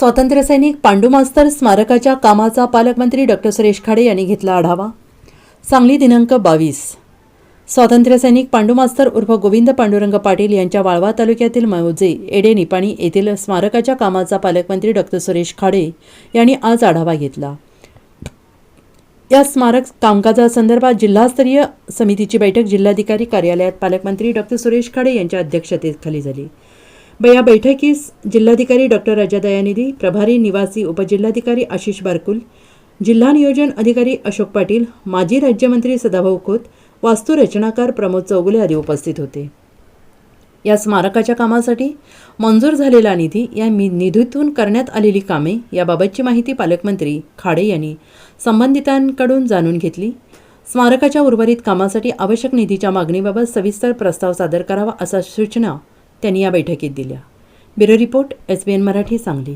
स्वातंत्र्यसैनिक पांडू मास्तर स्मारकाच्या कामाचा पालकमंत्री डॉक्टर सुरेश खाडे यांनी घेतला आढावा. सांगली दिनांक बावीस. स्वातंत्र्यसैनिक पांडू मास्तर उर्फ गोविंद पांडुरंग पाटील यांच्या वाळवा तालुक्यातील मौजे एडे निपाणी येथील स्मारकाच्या कामाचा पालकमंत्री डॉक्टर सुरेश खाडे यांनी आज आढावा घेतला. या स्मारक कामकाजासंदर्भात जिल्हास्तरीय समितीची बैठक जिल्हाधिकारी कार्यालयात पालकमंत्री डॉक्टर सुरेश खाडे यांच्या अध्यक्षतेखाली झाली. या बैठकीस जिल्हाधिकारी डॉक्टर राजा दयानिधी प्रभारी निवासी उपजिल्हाधिकारी आशिष बारकुल जिल्हा नियोजन अधिकारी अशोक पाटील माजी राज्यमंत्री सदाभाऊ खोत वास्तुरचनाकार प्रमोद चौगुले आदी उपस्थित होते. या स्मारकाच्या कामासाठी मंजूर झालेला निधी या मी- निधीतून करण्यात आलेली कामे याबाबतची माहिती पालकमंत्री खाडे यांनी संबंधितांकडून जाणून घेतली. स्मारकाच्या उर्वरित कामासाठी आवश्यक निधीच्या मागणीबाबत सविस्तर प्रस्ताव सादर करावा असा सूचना त्यांनी या बैठकीत दिल्या. Bureau report S B N Marathi Sangli.